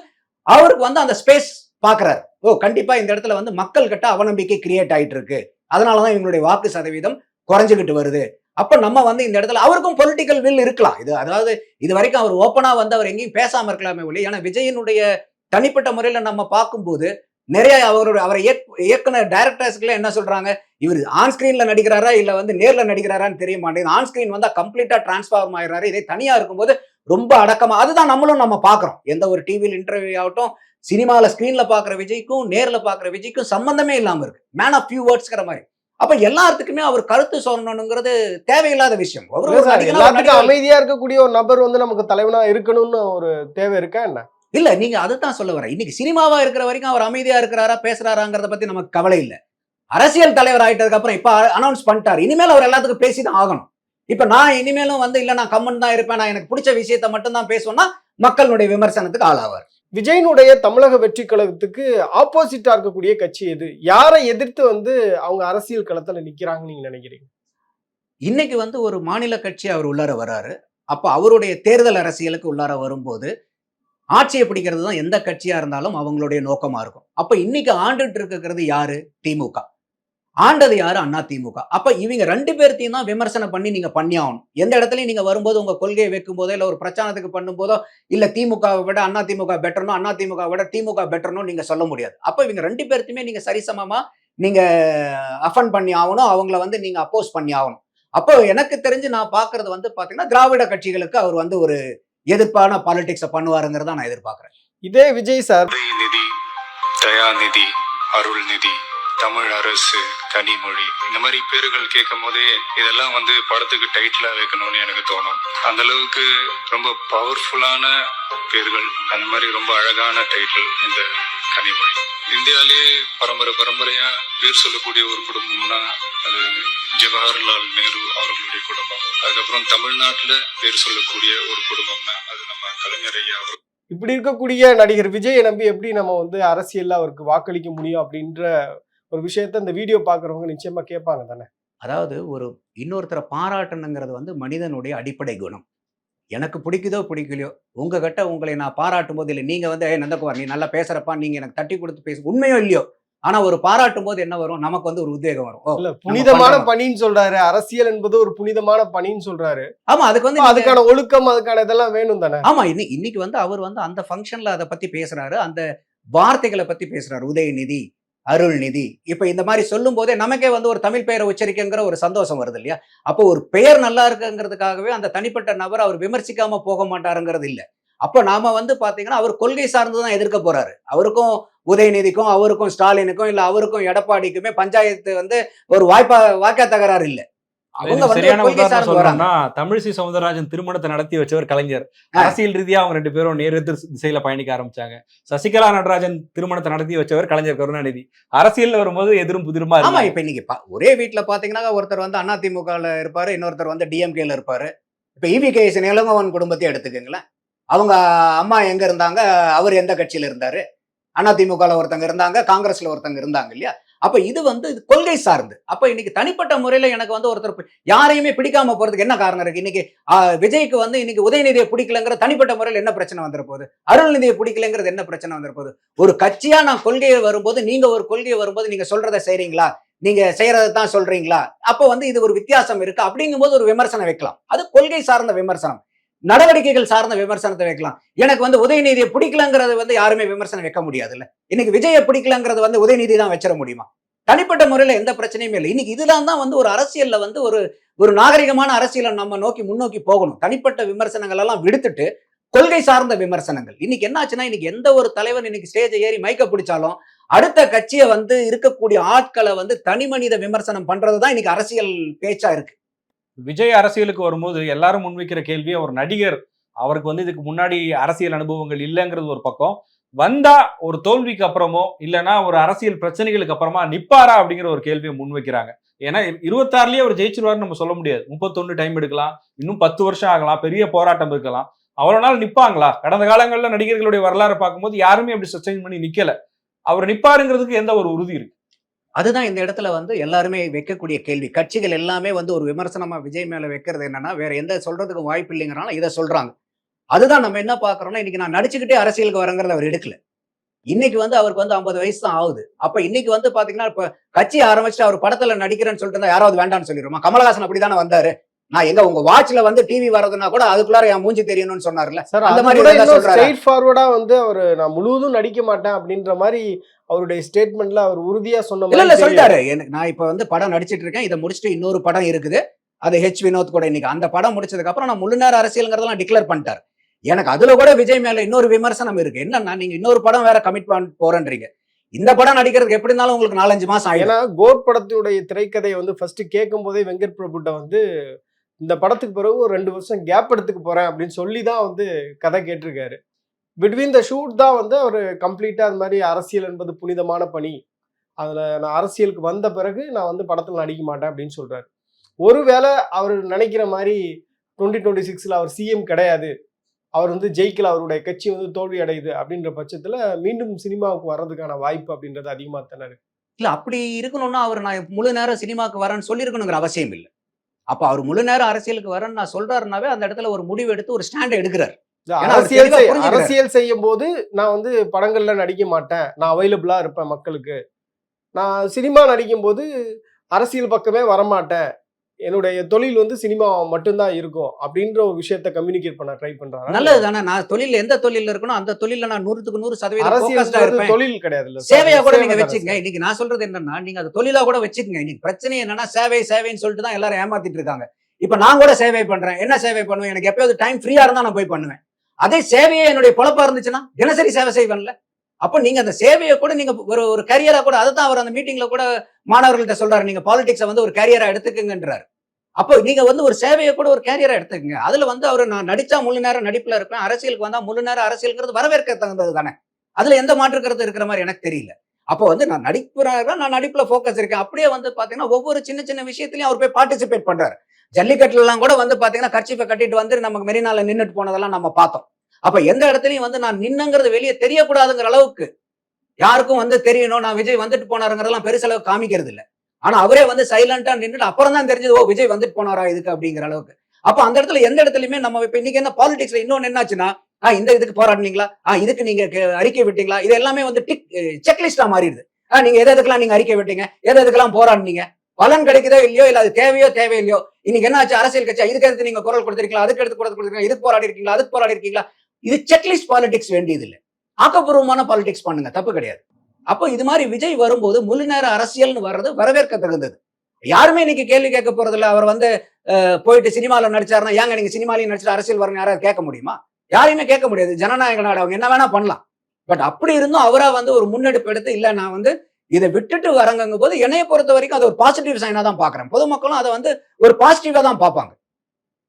அவருக்கு வந்து அந்த ஸ்பேஸ் பாக்குறாரு ஓ கண்டிப்பா இந்த இடத்துல வந்து மக்கள் கிட்ட அவநம்பிக்கை கிரியேட் ஆயிட்டு இருக்கு. அதனாலதான் இவங்களுடைய வாக்கு சதவீதம் குறைஞ்சுகிட்டு வருது. அப்ப நம்ம வந்து இந்த இடத்துல அவருக்கும் பொலிட்டிக்கல் வில் இருக்கலாம். இது அதாவது இது வரைக்கும் அவர் ஓப்பனா வந்து அவர் எங்கேயும் பேசாம இருக்கலாமே ஒழி ஏன்னா விஜயனுடைய தனிப்பட்ட முறையில நம்ம பார்க்கும்போது நிறைய அவரோட அவரை இயக்- இயக்குனர் டைரக்டர்ஸ்க்குலாம் என்ன சொல்றாங்க? இவர் ஆன் ஸ்கிரீன்ல நடிக்கிறாரா? இல்ல வந்து நேர்ல நடிக்கிறாரான்னு தெரிய மாட்டேங்குது. ஆன் ஸ்கிரீன் வந்தா கம்ப்ளீட்டா டிரான்ஸ்ஃபார்ம் ஆயிடுறாரு. இதே தனியா இருக்கும்போது ரொம்ப அடக்கமா அதுதான் நம்மளும் நம்ம பாக்குறோம் எந்த ஒரு டிவியில் இன்டர்வியூ ஆகட்டும் சினிமால ஸ்கிரீன்ல பாக்குற விஜய்க்கும் நேர்ல பாக்குற விஜய்க்கும் சம்பந்தமே இல்லாம இருக்கு. மேன் ஆஃப் ஃபியூ வேர்ட்ஸ்ங்கிற மாதிரி. அப்ப எல்லாத்துக்குமே அவர் கருத்து சொல்லணுங்கிறது தேவையில்லாத விஷயம். அமைதியா இருக்கக்கூடிய ஒரு நபர் வந்து நமக்கு தலைவனா இருக்கணும்னு ஒரு தேவை இருக்கா என்ன? இல்ல நீங்க அதுதான் சொல்ல வரேன் இன்னைக்கு சினிமாவா இருக்கிற வரைக்கும் அவர் அமைதியா இருக்கிறாரா பேசுறாராங்கிறத பத்தி நமக்கு கவலை இல்ல. அரசியல் தலைவர் ஆயிட்டதுக்கு அப்புறம் இப்ப அனௌன்ஸ் பண்ணிட்டாரு. இனிமேல் அவர் எல்லாத்துக்கும் பேசிதான் ஆகணும். இப்ப நான் இனிமேலும் வந்து இல்ல நான் கம்மன் தான் இருப்பேன். நான் எனக்கு பிடிச்ச விஷயத்த மட்டும் தான் பேசுவேன்னா மக்களுடைய விமர்சனத்துக்கு ஆளாவார். விஜயனுடைய தமிழக வெற்றி கழகத்துக்கு ஆப்போசிட்டா இருக்கக்கூடிய கட்சி எது? யாரை எதிர்த்து வந்து அவங்க அரசியல் களத்துல நிக்கிறாங்கன்னு நீங்க நினைக்கிறீங்க? இன்னைக்கு வந்து ஒரு மாநில கட்சி அவர் உள்ளார வராரு அப்ப அவருடைய தேர்தல் அரசியலுக்கு உள்ளார வரும்போது ஆட்சியை பிடிக்கிறது தான் எந்த கட்சியா இருந்தாலும் அவங்களுடைய நோக்கமா இருக்கும். அப்ப இன்னைக்கு ஆண்டுட்டு இருக்கிறது யாரு? திமுக. ஆண்டது யாரு? அண்ணா திமுக. அப்ப இவங்க ரெண்டு பேர்த்தையும் தான் விமர்சனம் பண்ணி நீங்க பண்ணி ஆகணும். எந்த இடத்துலயும் நீங்க வரும்போது உங்க கொள்கையை வைக்கும் போதோ இல்ல ஒரு பிரச்சாரத்துக்கு பண்ணும்போதோ இல்ல திமுகவை விட அண்ணா திமுக பெட்டர்னோ அண்ணா திமுக விட திமுக பெட்டர்னோ நீங்க சொல்ல முடியாது. அப்ப இவங்க ரெண்டு பேர்த்தையுமே நீங்க சரிசமமா நீங்க அஃபன் பண்ணி ஆகணும். அவங்கள வந்து நீங்க அப்போஸ் பண்ணி ஆகணும். அப்போ எனக்கு தெரிஞ்சு நான் பாக்குறது வந்து பாத்தீங்கன்னா திராவிட கட்சிகளுக்கு அவர் வந்து ஒரு எதிர்ப்பான பாலிடிக்ஸை பண்ணுவாருங்கிறத நான் எதிர்பார்க்கிறேன். இதே விஜய் சார். உதயநிதி தயாநிதி அருள்நிதி தமிழ் அரசு கனிமொழி இந்த மாதிரி பேர்கள் கேட்கும் போதே இதெல்லாம் வந்து படத்துக்கு டைட்டிலா வைக்கணும்னு எனக்கு தோணும். அந்த அளவுக்கு ரொம்ப பவர்ஃபுல்லான பேர்கள் அந்த மாதிரி ரொம்ப அழகான டைட்டில் இந்த கனிமொழி. இந்தியாவிலேயே பரம்பரை பரம்பரையா பேர் சொல்லக்கூடிய ஒரு குடும்பம்னா அது ஜவஹர்லால் நேரு அவர்களுடைய குடும்பம். அதுக்கப்புறம் தமிழ்நாட்டுல பேர் சொல்லக்கூடிய ஒரு குடும்பம்னா அது நம்ம கலைஞர் ஐயா அவர் இப்படி இருக்கக்கூடிய நடிகர் விஜயை நம்பி எப்படி நம்ம வந்து அரசியல்ல அவருக்கு வாக்களிக்க முடியும் அப்படின்ற ஒரு விஷயத்த இந்த வீடியோ பாக்குறவங்க நிச்சயமா கேட்பாங்க தானே? அதாவது ஒரு இன்னொருத்தரை பாராட்டணுங்கிறது வந்து மனிதனுடைய அடிப்படை குணம். எனக்கு பிடிக்குதோ பிடிக்கலையோ உங்ககிட்ட உங்களை நான் பாராட்டும் போது இல்லை. நீங்க வந்து ஏய் நந்தகுமார் நீ நல்லா பேசுறப்பா நீங்க எனக்கு தட்டி கொடுத்து பேசு. உண்மையோ இல்லையோ ஆனா ஒரு பாராட்டும் போது என்ன வரும்? நமக்கு வந்து ஒரு உத்வேகம் வரும். புனிதமான. பணின்னு சொல்றாரு. அரசியல் என்பது ஒரு புனிதமான பணின்னு சொல்றாரு. ஆமா அதுக்கு வந்து அதுக்கான ஒழுக்கம் அதுக்கான இதெல்லாம் வேணும் தானே? ஆமா இன்னைக்கு இன்னைக்கு வந்து அவர் வந்து அந்த ஃபங்க்ஷன்ல அதை பத்தி பேசுறாரு. அந்த வார்த்தைகளை பத்தி பேசுறாரு. உதயநிதி அருள்நிதி. இப்போ இந்த மாதிரி சொல்லும் போதே நமக்கே வந்து ஒரு தமிழ் பெயரை உச்சரிக்கங்கிற ஒரு சந்தோஷம் வருது இல்லையா? அப்போ ஒரு பெயர் நல்லா இருக்குங்கிறதுக்காகவே அந்த தனிப்பட்ட நபர் அவர் விமர்சிக்காம போக மாட்டாருங்கிறது இல்லை. அப்போ நாம வந்து பார்த்தீங்கன்னா அவர் கொள்கை சார்ந்து தான் எதிர்க்க போறாரு. அவருக்கும் உதயநிதிக்கும் அவருக்கும் ஸ்டாலினுக்கும் இல்லை அவருக்கும் எடப்பாடிக்குமே பஞ்சாயத்து வந்து ஒரு வாய்ப்பா வாக்கா தகராறு இல்லை. சரியான உதாரணம் சொல்லணும்னா தமிழிசை சவுந்தரராஜன் திருமணத்தை நடத்தி வச்சவர் கலைஞர். அரசியல் ரீதியா அவங்க ரெண்டு பேரும் நேரெதிர் திசையில பயணிக்க ஆரம்பிச்சாங்க. சசிகலா நடராஜன் திருமணத்தை நடத்தி வச்சவர் கலைஞர் கருணாநிதி. அரசியல்ல வரும்போது எதிரும் புதிருமா ஆமா. இப்ப இன்னைக்கு ஒரே வீட்ல பாத்தீங்கன்னா ஒருத்தர் வந்து அதிமுகல இருப்பாரு இன்னொருத்தர் வந்து டிஎம்கேல இருப்பாரு. இப்ப இவி கேஎஸ் நிலங்கவன் குடும்பத்தை எடுத்துக்கங்களேன். அவங்க அம்மா எங்க இருந்தாங்க அவர் எந்த கட்சியில இருந்தாரு? அதிமுகல ஒருத்தங்க இருந்தாங்க காங்கிரஸ்ல ஒருத்தங்க இருந்தாங்க இல்லையா? அப்ப இது வந்து இது கொள்கை சார்ந்து. அப்ப இன்னைக்கு தனிப்பட்ட முறையில எனக்கு வந்து ஒருத்தர் யாரையுமே பிடிக்காம போறதுக்கு என்ன காரணம் இருக்கு? இன்னைக்கு விஜய்க்கு வந்து இன்னைக்கு உதயநிதியை பிடிக்கலங்கிற தனிப்பட்ட முறையில் என்ன பிரச்சனை வந்துட போகுது? அருள்நிதியை பிடிக்கலங்கிறது என்ன பிரச்சனை வந்துட போகுது? ஒரு கட்சியா நான் கொள்கையை வரும்போது நீங்க ஒரு கொள்கையை வரும்போது நீங்க சொல்றதை செய்றீங்களா? நீங்க செய்யறதை தான் சொல்றீங்களா? அப்போ வந்து இது ஒரு வித்தியாசம் இருக்கு. அப்படிங்கும்போது ஒரு விமர்சனம் வைக்கலாம். அது கொள்கை சார்ந்த விமர்சனம். நடவடிக்கைகள் சார்ந்த விமர்சனத்தை வைக்கலாம். எனக்கு வந்து உதயநிதியை பிடிக்கலங்கிறது வந்து யாருமே விமர்சனம் வைக்க முடியாதுல்ல. இன்னைக்கு விஜயை பிடிக்கலங்கிறது வந்து உதயநிதி தான் வச்சிட முடியுமா? தனிப்பட்ட முறையில் எந்த பிரச்சனையுமே இல்லை. இன்னைக்கு இதுதான் தான் வந்து ஒரு அரசியலில் வந்து ஒரு ஒரு நாகரிகமான அரசியலை நம்ம நோக்கி முன்னோக்கி போகணும். தனிப்பட்ட விமர்சனங்கள் எல்லாம் விடுத்துட்டு கொள்கை சார்ந்த விமர்சனங்கள். இன்னைக்கு என்னாச்சுன்னா இன்னைக்கு எந்த ஒரு தலைவன் இன்னைக்கு ஸ்டேஜை ஏறி மைக்க பிடிச்சாலும் அடுத்த கட்சியை வந்து இருக்கக்கூடிய ஆட்களை வந்து தனி மனித விமர்சனம் பண்றதுதான் இன்னைக்கு அரசியல் பேச்சா இருக்கு. விஜய் அரசியலுக்கு வரும்போது எல்லாரும் முன்வைக்கிற கேள்வி அவர் நடிகர் அவருக்கு வந்து இதுக்கு முன்னாடி அரசியல் அனுபவங்கள் இல்லைங்கிறது ஒரு பக்கம். வந்தா ஒரு தோல்விக்கு அப்புறமோ இல்லைன்னா ஒரு அரசியல் பிரச்சனைகளுக்கு அப்புறமா நிப்பாரா அப்படிங்கிற ஒரு கேள்வியை முன்வைக்கிறாங்க. ஏன்னா இருபத்தாறுலயே அவர் ஜெயிச்சிருவாருன்னு நம்ம சொல்ல முடியாது. முப்பத்தொன்னு டைம் எடுக்கலாம் இன்னும் பத்து வருஷம் ஆகலாம் பெரிய போராட்டம் இருக்கலாம். அவ்வளவு நாள் நிப்பாங்களா? கடந்த காலங்களில் நடிகர்களுடைய வரலாறு பார்க்கும்போது யாருமே அப்படி சஸ்டைன் பண்ணி நிக்கல. அவர் நிப்பாருங்கிறதுக்கு எந்த ஒரு உறுதி இருக்கு? அதுதான் இந்த இடத்துல வந்து எல்லாருமே வைக்கக்கூடிய கேள்வி. கட்சிகள் எல்லாமே வந்து ஒரு விமர்சனமா விஜய் மேல வைக்கிறது என்னன்னா வேற எந்த சொல்றதுக்கு வாய்ப்பு இல்லைங்கிறனால இதை சொல்றாங்க. அதுதான் நம்ம என்ன பாக்குறோம்னா இன்னைக்கு நான் நடிச்சுக்கிட்டே அரசியலுக்கு வரங்கிறத அவர் எடுக்கல. இன்னைக்கு வந்து அவருக்கு வந்து ஐம்பது வயசு தான் ஆகுது. அப்ப இன்னைக்கு வந்து பாத்தீங்கன்னா இப்ப கட்சி ஆரம்பிச்சுட்டு அவர் படத்துல நடிக்கிறேன்னு சொல்லிட்டு இருந்தா யாராவது வேண்டாம்னு சொல்லிடுமா? கமலஹாசன் அப்படிதானே வந்தாரு. நான் எங்க உங்க வாட்ச்ல வந்து டிவி வர்றதுன்னா கூட அதுக்குள்ளார என் மூஞ்சி தெரியணும்னு சொன்னார்ல. சார் அந்த மாதிரி? ஸ்ட்ரெயிட் ஃபார்வர்டா வந்து அவர் நான் முழுவதும் நடிக்க மாட்டேன் அப்படின்ற மாதிரி அவருடைய ஸ்டேட்மெண்ட்ல அவர் உறுதியா சொன்ன இல்ல. சொல்லிட்டாரு. நான் இப்ப வந்து படம் நடிச்சிட்டு இருக்கேன். இதை முடிச்சுட்டு இன்னொரு படம் இருக்குது. அது ஹெச் வினோத் கூட இன்னைக்கு. அந்த படம் முடிச்சதுக்கு அப்புறம் நான் முழு நேர அரசியல்ங்கிறதெல்லாம் டிக்ளேர் பண்ணிட்டாரு. எனக்கு அதுல கூட விஜய் மேல இன்னொரு விமர்சனம் இருக்கு. என்னன்னா நீங்க இன்னொரு படம் வேற கமிட் பண்ண போறேன்றீங்க. இந்த படம் நடிக்கிறதுக்கு எப்படி இருந்தாலும் உங்களுக்கு நாலஞ்சு மாசம் ஆயிடும். ஏன்னா கோட் படத்தினுடைய திரைக்கதையை வந்து ஃபர்ஸ்ட் கேட்கும் போதே வெங்கட் பிரபுட்ட வந்து இந்த படத்துக்கு பிறகு ஒரு ரெண்டு வருஷம் கேப் எடுத்துக்க போறேன் அப்படின்னு சொல்லி தான் வந்து கதை கேட்டிருக்காரு. பிட்வீன் த ஷூட் தான் வந்து அவர் கம்ப்ளீட்டா அது மாதிரி அரசியல் என்பது புனிதமான பணி. அதில் நான் அரசியலுக்கு வந்த பிறகு நான் வந்து படத்தில் நடிக்க மாட்டேன் அப்படின்னு சொல்றாரு. ஒருவேளை அவர் நினைக்கிற மாதிரி டுவெண்ட்டி டுவெண்ட்டி சிக்ஸில் அவர் சிஎம் கிடையாது. அவர் வந்து ஜெயிக்கல அவருடைய கட்சி வந்து தோல்வி அடையுது அப்படின்ற பட்சத்தில் மீண்டும் சினிமாவுக்கு வர்றதுக்கான வாய்ப்பு அப்படின்றது அதிகமாக தானே இல்லை அப்படி இருக்கணும்னா அவர் நான் முழு நேரம் சினிமாவுக்கு வரேன்னு சொல்லியிருக்கணுங்கிற அவசியம் இல்லை. அப்ப அவர் முழு நேரம் அரசியலுக்கு வரேன்னு நான் சொல்றாருனாவே அந்த இடத்துல ஒரு முடிவு எடுத்து ஒரு ஸ்டாண்ட் எடுக்கிறார். அரசியல். அரசியல் செய்யும் போது நான் வந்து படங்கள்ல நடிக்க மாட்டேன். நான் அவைலபிளா இருப்பேன் மக்களுக்கு. நான் சினிமா நடிக்கும் போது அரசியல் பக்கமே வரமாட்டேன். என்னுடைய தொழில் வந்து சினிமா மட்டும்தான் இருக்கும் அப்படின்ற ஒரு விஷயத்த கம்யூனிகேட் பண்ண ட்ரை பண்றாரு? நல்லது தானே நான் தொழில் எந்த தொழில் இருக்கணும் அந்த தொழில நான் நூறுக்கு நூறு சதவீதம் தொழில் கிடையாது சேவையா கூட நீங்க வச்சுக்கங்க. இன்னைக்கு நான் சொல்றது என்னன்னா நீங்க அது தொழிலா கூட வச்சுக்கங்க. இன்னைக்கு பிரச்சனை என்னன்னா சேவை சேவைன்னு சொல்லிட்டு தான் எல்லாரும் ஏமாத்திட்டு இருக்காங்க. இப்ப நான் கூட சேவை பண்றேன். என்ன சேவை பண்ணுவேன்? எனக்கு எப்பயாவது டைம் ஃப்ரீயா இருந்தா நான் போய் பண்ணுவேன். அதே சேவையே என்னுடைய பொழப்பா இருந்துச்சுன்னா தினசரி சேவை செய்வேன்ல. அப்ப நீங்க அந்த சேவையை கூட நீங்க ஒரு ஒரு கரியரா கூட அதை தான் அவர் அந்த மீட்டிங்ல கூட மாணவர்கள்ட்ட சொல்றாரு நீங்க பாலிடிக்ஸை வந்து ஒரு கேரியரா எடுத்துக்கங்கன்றாரு. அப்போ நீங்க வந்து ஒரு சேவையை கூட ஒரு கேரியரா எடுத்துக்கங்க. அதுல வந்து அவர் நான் நடிச்சா முழு நேரம் நடிப்புல இருப்பேன் அரசியலுக்கு வந்தா முழு நேரம் அரசியல்ங்கிறது வரவேற்க தகுந்தது தானே. அதுல எந்த மாற்று கருத்து இருக்கிற மாதிரி எனக்கு தெரியல. அப்போ வந்து நான் நடிப்புறாக நான் நடிப்புல ஃபோக்கஸ் இருக்கேன். அப்படியே வந்து பாத்தீங்கன்னா ஒவ்வொரு சின்ன சின்ன விஷயத்திலையும் அவர் போய் பார்ட்டிசிபேட் பண்றாரு. ஜல்லிக்கட்டுல எல்லாம் கூட வந்து பாத்தீங்கன்னா கர்ச்சிப்பை கட்டிட்டு வந்து நமக்கு மெரினால நின்றுட்டு போனதெல்லாம் நம்ம பார்த்தோம். அப்ப எந்த இடத்துலயும் வந்து நான் நின்னுங்கிறது வெளியே தெரியக்கூடாதுங்கிற அளவுக்கு யாருக்கும் வந்து தெரியணும் நான் விஜய் வந்துட்டு போனாருங்கிறதெல்லாம் பெருசளவு காமிக்கிறது இல்லை. ஆனா அவரே வந்து சைலண்டா நின்றுட்டு அப்புறம் தான் தெரிஞ்சது ஓ விஜய் வந்துட்டு போனாரா இதுக்கு அப்படிங்கிற அளவுக்கு. அப்ப அந்த இடத்துல எந்த இடத்துலயுமே நம்ம இப்ப இன்னைக்கு என்ன பாலிடிக்ஸ்ல இன்னொன்னு என்னாச்சுன்னா ஆஹ் இந்த இதுக்கு போராடினீங்களா? ஆஹ் இதுக்கு நீங்க அறிக்கை விட்டீங்களா? இது எல்லாமே வந்து டிக் செக்லிஸ்டா மாறிடுது. ஆஹ் நீங்க எது எதுக்கெல்லாம் நீங்க அறிக்கை விட்டீங்க? எது எதுக்கெல்லாம் போராடினீங்க? பலன் கிடைக்குதோ இல்லையோ இல்ல அது தேவையோ தேவையில்லையோ இன்னைக்கு என்ன ஆச்சு? அரசியல் கட்சி இதுக்கு எடுத்து நீங்க குரல் கொடுத்திருக்கீங்களா? அதுக்கு எடுத்து குரல் கொடுத்துருக்கீங்களா இதுக்கு போராடி இருக்கீங்களா அதுக்கு போராடி இருக்கீங்களா இது செக்லிஸ்ட் பாலிடிக்ஸ் வேண்டியது இல்லை ஆக்கப்பூர்வமான பாலிடிக்ஸ் பண்ணுங்க தப்பு கிடையாது. அப்போ இது மாதிரி விஜய் வரும்போது முழு நேர அரசியல்னு வர்றது வரவேற்க தகுந்தது யாருமே இன்னைக்கு கேள்வி கேட்க போறதில்ல அவர் வந்து போயிட்டு சினிமால நடிச்சாருன்னா ஏங்க நீங்க சினிமாலையும் நடிச்சிட்டு அரசியல் வரணும் யாராவது கேட்க முடியுமா? யாரையுமே கேட்க முடியாது ஜனநாயக நாடு அவங்க என்ன வேணா பண்ணலாம். பட் அப்படி இருந்தும் அவரா வந்து ஒரு முன்னெடுப்பு எடுத்து இல்ல நான் வந்து இதை விட்டுட்டு வரங்கங்கும் போது என்னைய பொறுத்த வரைக்கும் அது ஒரு பாசிட்டிவ் சைனா தான் பாக்குறேன் பொதுமக்களும் அதை வந்து ஒரு பாசிட்டிவா தான் பார்ப்பாங்க.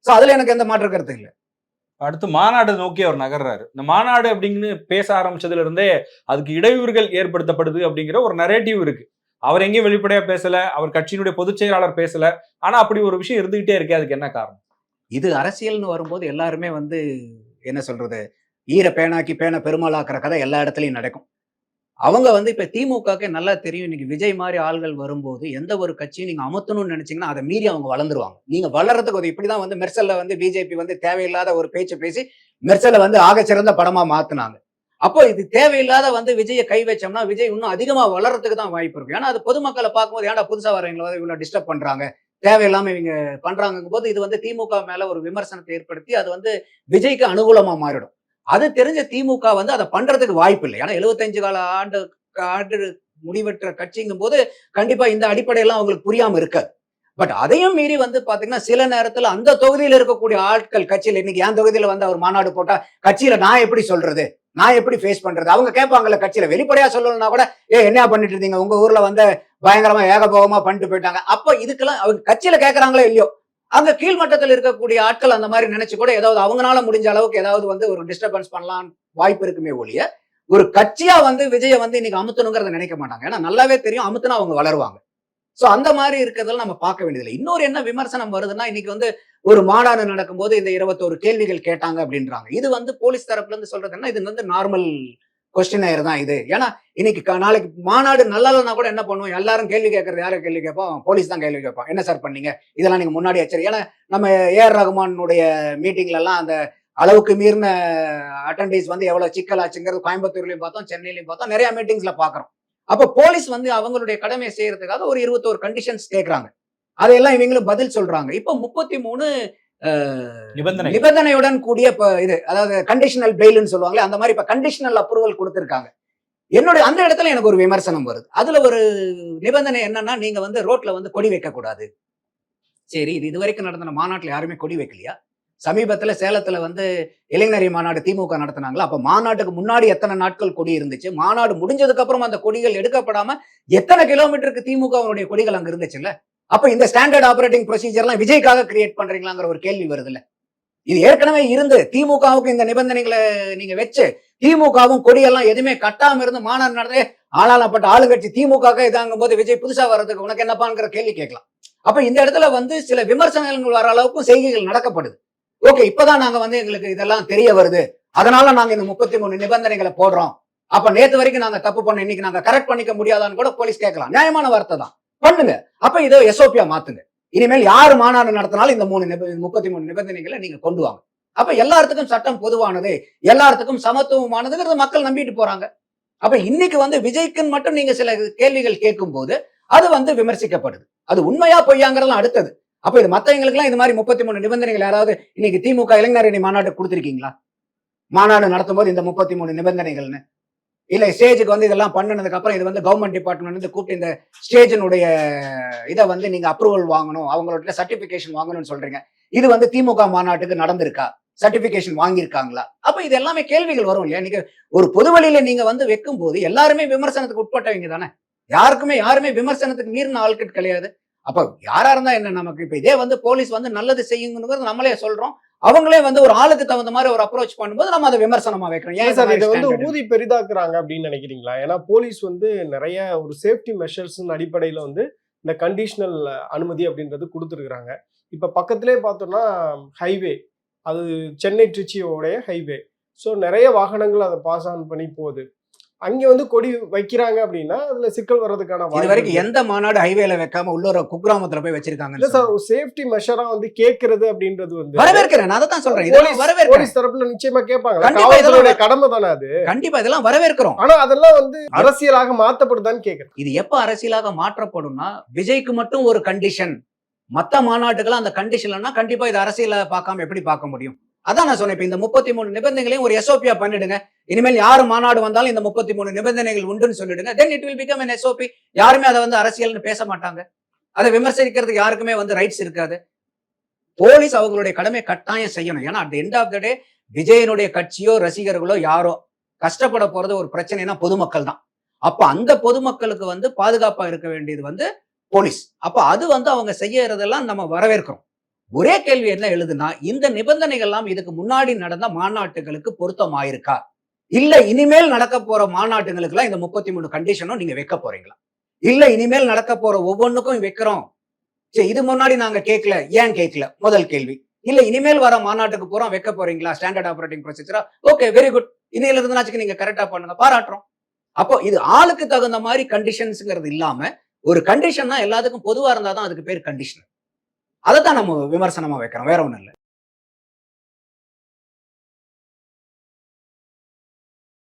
சோ அதுல எனக்கு எந்த மாற்று கருத்து இல்லை. அடுத்து மாநாடு நோக்கி அவர் நகர்றாரு. இந்த மாநாடு அப்படின்னு பேச ஆரம்பிச்சதுல இருந்தே அதுக்கு இடையூறுகள் ஏற்படுத்தப்படுது அப்படிங்கிற ஒரு நரேட்டிவ் இருக்கு. அவர் எங்கேயும் வெளிப்படையா பேசல அவர் கட்சியினுடைய பொதுச் செயலாளர் பேசல. ஆனா அப்படி ஒரு விஷயம் இருந்துகிட்டே இருக்கே அதுக்கு என்ன காரணம்? இது அரசியல்னு வரும்போது எல்லாருமே வந்து என்ன சொல்றது? ஈர பேனாக்கி பேனை பெருமாளாக்குற கதை எல்லா இடத்துலையும் நடக்கும். அவங்க வந்து இப்ப திமுகவுக்கே நல்லா தெரியும். இன்னைக்கு விஜய் மாதிரி ஆள்கள் வரும்போது எந்த ஒரு கட்சியும் நீங்க அமுத்தணும்னு நினைச்சீங்கன்னா அதை மீறி அவங்க வளர்ந்துருவாங்க. நீங்க வளர்றதுக்கு ஒரு இப்படிதான் வந்து மெர்சல்ல வந்து பிஜேபி வந்து தேவையில்லாத ஒரு பேச்சு பேசி மெர்சலை வந்து ஆகச்சிறந்த படமா மாத்துனாங்க. அப்போ இது தேவையில்லாத வந்து விஜயை கை வச்சோம்னா விஜய் இன்னும் அதிகமா வளர்றதுக்கு தான் வாய்ப்பு இருக்கும் ஏன்னா அது பொதுமக்களை பார்க்கும்போது ஏன்டா புதுசா வரவங்களை வந்து இவ்வளவு டிஸ்டர்ப் பண்றாங்க. தேவையில்லாம இவங்க பண்றாங்க போது இது வந்து திமுக மேல ஒரு விமர்சனத்தை ஏற்படுத்தி அது வந்து விஜய்க்கு அனுகூலமா மாறிடும். அது தெரிஞ்ச திமுக வந்து அதை பண்றதுக்கு வாய்ப்பு இல்லை ஏன்னா எழுபத்தஞ்சு கால ஆண்டு ஆண்டு முடிவெற்ற கட்சிங்கும் போது கண்டிப்பா இந்த அடிப்படையெல்லாம் அவங்களுக்கு புரியாம இருக்காது. பட் அதையும் மீறி வந்து பாத்தீங்கன்னா சில நேரத்துல அந்த தொகுதியில் இருக்கக்கூடிய ஆட்கள் கட்சியில இன்னைக்கு என் தொகுதியில வந்து அவர் மாநாடு போட்டா கட்சியில நான் எப்படி சொல்றது? நான் எப்படி ஃபேஸ் பண்றது? அவங்க கேட்பாங்கல்ல கட்சியில வெளிப்படையா சொல்லணும்னா கூட ஏ என்ன பண்ணிட்டு இருந்தீங்க? உங்க ஊர்ல வந்து பயங்கரமா ஏகபோகமா பண்ணிட்டு போயிட்டாங்க. அப்போ இதுக்கெல்லாம் அவங்க கட்சியில கேட்கறாங்களோ இல்லையோ அங்க கீழ்மட்டத்தில் இருக்கக்கூடிய ஆட்கள் அந்த மாதிரி நினைச்சு கூட ஏதாவது அவங்களால முடிஞ்ச அளவுக்கு ஏதாவது வந்து ஒரு டிஸ்டர்பன்ஸ் பண்ணலாம் வாய்ப்பு இருக்குமே ஒழிய ஒரு கட்சியா வந்து விஜயை வந்து இன்னைக்கு அமுத்தணுங்கிறத நினைக்க மாட்டாங்க. ஏன்னா நல்லாவே தெரியும் அமுத்துனா அவங்க வளருவாங்க. சோ அந்த மாதிரி இருக்கிறதுல நம்ம பார்க்க வேண்டியதில்லை. இன்னொரு என்ன விமர்சனம் வருதுன்னா இன்னைக்கு வந்து ஒரு மாநாடு நடக்கும்போது இந்த இருபத்தோரு கேள்விகள் கேட்டாங்க அப்படின்றாங்க. இது வந்து போலீஸ் தரப்புல இருந்து சொல்றதுன்னா இது வந்து நார்மல் கொஸ்டின் தான் இது. ஏன்னா இன்னைக்கு க- நாளைக்கு மாநாடு நல்லா கூட என்ன பண்ணுவோம்? எல்லாரும் கேள்வி கேட்கறது யாரும் கேள்வி கேட்போம் போலீஸ் தான் கேள்வி கேட்போம் என்ன சார் பண்ணீங்க? இதெல்லாம் நீங்க முன்னாடி எச்சரி ஏன்னா நம்ம ஏஆர் ரகுமானுடைய மீட்டிங்ல எல்லாம் அந்த அளவுக்கு மீறின அட்டண்டன்ஸ் வந்து எவ்வளவு சிக்கலாச்சுங்கிறது கோயம்புத்தூர்லயும் பார்த்தோம் சென்னையிலயும் பார்த்தோம். நிறைய மீட்டிங்ஸ்ல பாக்குறோம். அப்போ போலீஸ் வந்து அவங்களுடைய கடமையை செய்யறதுக்காக ஒரு இருபத்தோரு கண்டிஷன்ஸ் கேட்கறாங்க அதையெல்லாம் இவங்களும் பதில் சொல்றாங்க. இப்போ முப்பத்தி மூணு நிபந்தனை. நிபந்தனையுடன் கூடிய இப்ப இது அதாவது கண்டிஷனல் பெயில்னு சொல்லுவாங்களே அந்த மாதிரி இப்ப கண்டிஷனல் அப்ரூவல் கொடுத்திருக்காங்க. என்னுடைய அந்த இடத்துல எனக்கு ஒரு விமர்சனம் வருது. அதுல ஒரு நிபந்தனை என்னன்னா நீங்க வந்து ரோட்ல வந்து கொடி வைக்க கூடாது சரி இது இதுவரைக்கும் நடந்த மாநாட்டுல யாருமே கொடி வைக்கலையா? சமீபத்துல சேலத்துல வந்து இளைஞரி மாநாடு திமுக நடத்தினாங்களா? அப்ப மாநாட்டுக்கு முன்னாடி எத்தனை நாட்கள் கொடி இருந்துச்சு? மாநாடு முடிஞ்சதுக்கு அப்புறம் அந்த கொடிகள் எடுக்கப்படாம எத்தனை கிலோமீட்டருக்கு திமுகவுடைய கொடிகள் அங்க இருந்துச்சுல்ல? அப்ப இந்த ஸ்டாண்டர்ட் ஆபரேட்டிங் ப்ரொசீஜர்லாம் விஜய்க்காக கிரியேட் பண்றீங்களாங்கிற ஒரு கேள்வி வருது இல்ல இது ஏற்கனவே இருந்து திமுகவுக்கு இந்த நிபந்தனைகளை நீங்க வச்சு திமுகவும் கொடியெல்லாம் எதுவுமே கட்டாம இருந்து மாநாடு நடந்தே ஆளாளப்பட்ட ஆளுங்கட்சி திமுக இதாங்கும் போது விஜய் புதுசா வர்றதுக்கு உனக்கு என்னப்பாங்கிற கேள்வி கேட்கலாம். அப்ப இந்த இடத்துல வந்து சில விமர்சனங்கள் வர அளவுக்கும் செய்கைகள் நடக்கப்படுது. ஓகே இப்பதான் நாங்க வந்து எங்களுக்கு இதெல்லாம் தெரிய வருது. அதனால நாங்க இந்த முப்பத்தி மூணு நிபந்தனைகளை போடுறோம். அப்ப நேத்து வரைக்கும் நாங்க தப்பு பண்ண இன்னைக்கு நாங்க கரெக்ட் பண்ணிக்க முடியாதான்னு கூட போலீஸ் கேட்கலாம். நியாயமான வார்த்தை தான். பண்ணுங்க. அப்ப இதை எஸ்ஓபியா மாத்துங்க. இனிமேல் யார் மாநாடு நடத்தினாலும் இந்த மூணு நிப முப்பத்தி மூணு நிபந்தனைகளை நீங்க கொண்டு வாங்க. அப்ப எல்லாத்துக்கும் சட்டம் பொதுவானது எல்லாத்துக்கும் சமத்துவமானதுங்கிறது மக்கள் நம்பிட்டு போறாங்க. அப்ப இன்னைக்கு வந்து விஜய்க்குன்னு மட்டும் நீங்க சில கேள்விகள் கேட்கும் போது அது வந்து விமர்சிக்கப்படுது. அது உண்மையா பொய்யாங்கிறதுலாம் அடுத்தது. அப்ப இது மத்தவங்களுக்குலாம் இது மாதிரி முப்பத்தி மூணு நிபந்தனைகள் யாராவது இன்னைக்கு திமுக இளைஞரணி மாநாடு கொடுத்திருக்கீங்களா? மாநாடு நடத்தும் போது இந்த முப்பத்தி மூணு நிபந்தனைகள்னு. இல்ல ஸ்டேஜுக்கு வந்து இதெல்லாம் பண்ணினதுக்கு அப்புறம் இது வந்து கவர்மெண்ட் டிபார்ட்மெண்ட் வந்து கூப்பிட்டு இந்த ஸ்டேஜினுடைய இதை வந்து நீங்க அப்ரூவல் வாங்கணும் அவங்களோட சர்டிபிகேஷன் வாங்கணும்னு சொல்றீங்க. இது வந்து திமுக மாநாட்டுக்கு நடந்திருக்கா? சர்டிபிகேஷன் வாங்கியிருக்காங்களா? அப்ப இது எல்லாமே கேள்விகள் வரும் இல்லையா? நீங்க ஒரு பொது வழியில நீங்க வந்து வைக்கும் போது எல்லாருமே விமர்சனத்துக்கு உட்பட்டவங்க தானே? யாருக்குமே யாருமே விமர்சனத்துக்கு மீறின ஆட்கள் கிடையாது. அப்ப யாரா இருந்தா என்ன நமக்கு? இப்ப இதே வந்து போலீஸ் வந்து நல்லது செய்யுங்கிறது நம்மளே சொல்றோம். அவங்களே வந்து ஒரு ஆளுக்கு தகுந்த மாதிரி ஒரு அப்ரோச் பண்ணும்போது நம்ம அதை விமர்சனமா வைக்கிறோம். ஏன் சார் இதை வந்து? ஊதி பெரிதாக்குறாங்க அப்படின்னு நினைக்கிறீங்களா? ஏன்னா போலீஸ் வந்து நிறைய ஒரு சேஃப்டி மெஷர்ஸ் அடிப்படையில வந்து இந்த கண்டிஷனல் அனுமதி அப்படின்றது கொடுத்துருக்குறாங்க. இப்ப பக்கத்திலே பார்த்தோம்னா ஹைவே அது சென்னை திருச்சியோடைய ஹைவே ஸோ நிறைய வாகனங்கள் அதை பாஸ் ஆன் பண்ணி போகுது. அங்க வந்து கொடி வைக்கிறாங்க அப்படின்னா அதுல சிக்கல் வர்றதுக்கான இது வாய்ப்பு வரைக்கும். எந்த மாநாடு ஹைவேல வைக்காம உள்ளூர குக்கிராமத்துல போய் வச்சிருக்காங்க இல்ல சார் ஒரு சேஃப்டி மெஷரா வந்து கேட்கறது அப்படின்றது வந்து வரவேற்கிறேன். நான் அதான் சொல்றேன். இதெல்லாம் போலீஸ் தரப்புல நிச்சயமா கேட்பாங்க. காவல்துறையோட கடமை தானே அது? கண்டிப்பா இதெல்லாம் வரவேற்கிறோம். ஆனா அதெல்லாம் வந்து அரசியலாக மாத்தப்படுதான்னு கேக்குறேன். இது எப்ப அரசியலாக மாற்றப்படும்னா விஜய்க்கு மட்டும் ஒரு கண்டிஷன் மத்த மாநாட்டுக்கெல்லாம் அந்த கண்டிஷன் இல்லைன்னா கண்டிப்பா இது அரசியல பார்க்காம எப்படி பார்க்க முடியும்? அதான் நான் சொன்னேன் இப்போ இந்த முப்பத்தி மூணு நிபந்தனைகளையும் ஒரு எஸ்ஓபியா பண்ணிடுங்க. இனிமேல் யாரு மாநாடு வந்தாலும் இந்த முப்பத்தி மூணு நிபந்தனைகள் உண்டுன்னு சொல்லிடுங்க. Then it will become an S O P யாருமே அதை வந்து அரசியல்னு பேச மாட்டாங்க. அதை விமர்சிக்கிறதுக்கு யாருக்குமே வந்து ரைட்ஸ் இருக்காது. போலீஸ் அவங்களுடைய கடமை கட்டாயம் செய்யணும். ஏன்னா at end of the day விஜயனுடைய கட்சியோ ரசிகர்களோ யாரோ கஷ்டப்பட போறது ஒரு பிரச்சனைனா பொதுமக்கள் தான். அப்ப அந்த பொதுமக்களுக்கு வந்து பாதுகாப்பா இருக்க வேண்டியது வந்து போலீஸ். அப்ப அது வந்து அவங்க செய்யறதெல்லாம் நம்ம வரவேற்கிறோம். ஒரே கேள்வி என்ன எழுதுனா இந்த நிபந்தனைகள்லாம் இதுக்கு முன்னாடி நடந்த மாநாட்டுகளுக்கு பொருத்தமாயிருக்கா? இல்ல இனிமேல் நடக்க போற மாநாட்டுகளுக்கு எல்லாம் இந்த முப்பத்தி மூணு கண்டிஷனும் நீங்க வைக்க போறீங்களா? இல்ல இனிமேல் நடக்க போற ஒவ்வொன்றுக்கும் வைக்கிறோம். சரி இது முன்னாடி நாங்க கேட்கல ஏன் கேட்கல? முதல் கேள்வி. இல்ல இனிமேல் வர மாநாட்டுக்கு போறோம் வைக்க போறீங்களா? ஸ்டாண்டர்ட் ஆபரேட்டிங் ப்ரொசீஜரா ஓகே வெரி குட் இனியில இருந்தாச்சுக்கு நீங்க கரெக்டா பண்ணுங்க பாராட்டுறோம். அப்போ இது ஆளுக்கு தகுந்த மாதிரி கண்டிஷன்ஸ்ங்கிறது இல்லாம ஒரு கண்டிஷன் தான் எல்லாத்துக்கும் பொதுவா இருந்தாதான் அதுக்கு பேர் கண்டிஷன் அதை தான் நம்ம விமர்சனமாக வைக்கிறோம். வேற ஒன்றும் இல்லை.